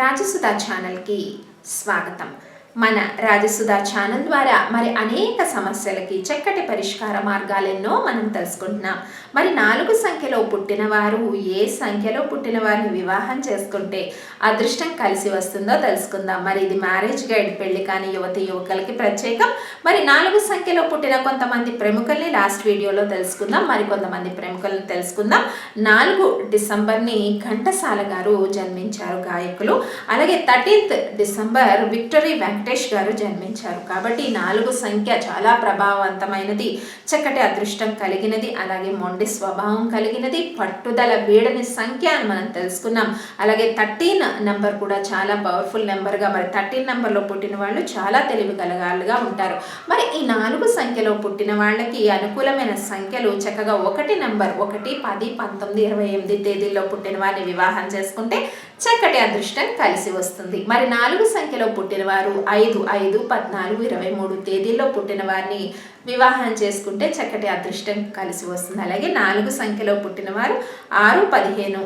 రాజసుధా ఛానల్కి స్వాగతం. మన రాజసుధా ఛానల్ ద్వారా మరి అనేక సమస్యలకి చక్కటి పరిష్కార మార్గాలెన్నో మనం తెలుసుకుంటున్నాం. మరి నాలుగు సంఖ్యలో పుట్టినవారు ఏ సంఖ్యలో పుట్టిన వారిని వివాహం చేసుకుంటే అదృష్టం కలిసి వస్తుందో తెలుసుకుందాం. మరి ఇది మ్యారేజ్ గైడ్ పెళ్ళి కాని యువతి యువకులకి ప్రత్యేకం. మరి నాలుగు సంఖ్యలో పుట్టిన కొంతమంది ప్రముఖుల్ని లాస్ట్ వీడియోలో తెలుసుకుందాం. మరి కొంతమంది ప్రముఖులను తెలుసుకుందాం. నాలుగు డిసెంబర్ని ఘంటసాల గారు జన్మించారు గాయకులు. అలాగే thirteenth December victory Venkatesh garu జన్మించారు. కాబట్టి ఈ నాలుగు సంఖ్య చాలా ప్రభావవంతమైనది. చక్కటి అదృష్టం కలిగినది. అలాగే మొండి స్వభావం కలిగినది. పట్టుదల వీడని సంఖ్య అని మనం తెలుసుకున్నాం. అలాగే థర్టీన్ నెంబర్ కూడా చాలా పవర్ఫుల్ నెంబర్గా మరి థర్టీన్ నెంబర్లో పుట్టిన వాళ్ళు చాలా తెలివి కలగాలుగా ఉంటారు. మరి ఈ నాలుగు సంఖ్యలో పుట్టిన వాళ్ళకి అనుకూలమైన సంఖ్యలు చక్కగా ఒకటి నెంబర్ ఒకటి పది పంతొమ్మిది ఇరవై ఎనిమిది తేదీల్లో పుట్టిన వారిని వివాహం చేసుకుంటే చక్కటి అదృష్టం కలిసి వస్తుంది. మరి నాలుగు సంఖ్యలో పుట్టిన వారు ఐదు ఐదు పద్నాలుగు ఇరవై మూడు తేదీల్లో పుట్టిన వారిని వివాహం చేసుకుంటే చక్కటి అదృష్టం కలిసి వస్తుంది. అలాగే నాలుగు సంఖ్యలో పుట్టిన వారు ఆరు పదిహేను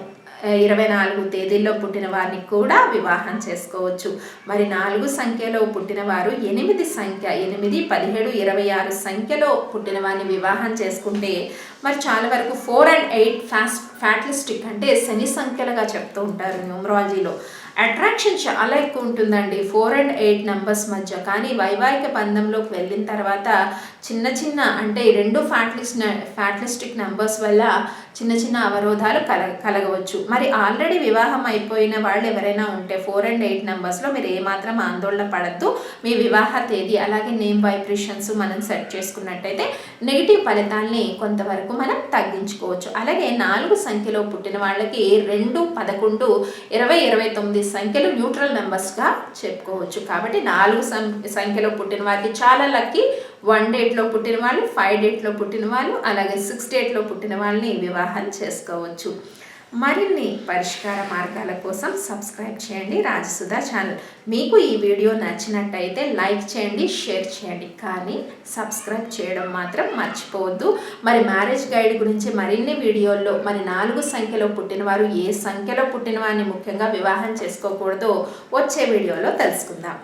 ఇరవై నాలుగు తేదీల్లో పుట్టిన వారిని కూడా వివాహం చేసుకోవచ్చు. మరి నాలుగు సంఖ్యలో పుట్టిన వారు ఎనిమిది సంఖ్య ఎనిమిది పదిహేడు ఇరవై ఆరు సంఖ్యలో పుట్టిన వారిని వివాహం చేసుకుంటే మరి చాలా వరకు ఫోర్ అండ్ ఎయిట్ ఫ్యాస్ ఫ్యాట్లిస్టిక్ అంటే శని సంఖ్యలుగా చెప్తూ ఉంటారు న్యూమరాలజీలో. అట్రాక్షన్ చాలా ఎక్కువ ఉంటుందండి. ఫోర్ అండ్ ఎయిట్ నెంబర్స్ మధ్య. కానీ వైవాహిక బంధంలోకి వెళ్ళిన తర్వాత చిన్న చిన్న అంటే ఈ రెండు ఫ్యాట్లిస్ట్ ఫ్యాట్లిస్టిక్ నెంబర్స్ వల్ల చిన్న చిన్న అవరోధాలు కల కలగవచ్చు. మరి ఆల్రెడీ వివాహం అయిపోయిన వాళ్ళు ఎవరైనా ఉంటే ఫోర్ అండ్ ఎయిట్ నెంబర్స్లో మీరు ఏమాత్రం ఆందోళన పడద్దు. మీ వివాహ తేదీ అలాగే నేమ్ వైబ్రేషన్స్ మనం సెట్ చేసుకున్నట్టయితే నెగిటివ్ ఫలితాల్ని కొంతవరకు మనం తగ్గించుకోవచ్చు. అలాగే నాలుగు సంఖ్యలో పుట్టిన వాళ్ళకి రెండు పదకొండు ఇరవై ఇరవై తొమ్మిది సంఖ్యలు న్యూట్రల్ నెంబర్స్గా చెప్పుకోవచ్చు. కాబట్టి నాలుగు సంఖ్యలో పుట్టిన వారికి చాలా లక్కీ వన్ డేట్లో పుట్టిన వాళ్ళు ఫైవ్ డేట్లో పుట్టిన వాళ్ళు అలాగే సిక్స్ డేట్లో పుట్టిన వాళ్ళని వివాహం చేసుకోవచ్చు. మరిన్ని పరిష్కార మార్గాల కోసం సబ్స్క్రైబ్ చేయండి రాజసుధా ఛానల్. మీకు ఈ వీడియో నచ్చినట్టయితే లైక్ చేయండి షేర్ చేయండి. కానీ సబ్స్క్రైబ్ చేయడం మాత్రం మర్చిపోవద్దు. మరి మ్యారేజ్ గైడ్ గురించి మరిన్ని వీడియోల్లో మరి నాలుగు సంఖ్యలో పుట్టినవారు ఏ సంఖ్యలో పుట్టినవారిని ముఖ్యంగా వివాహం చేసుకోకూడదో వచ్చే వీడియోలో తెలుసుకుందాం.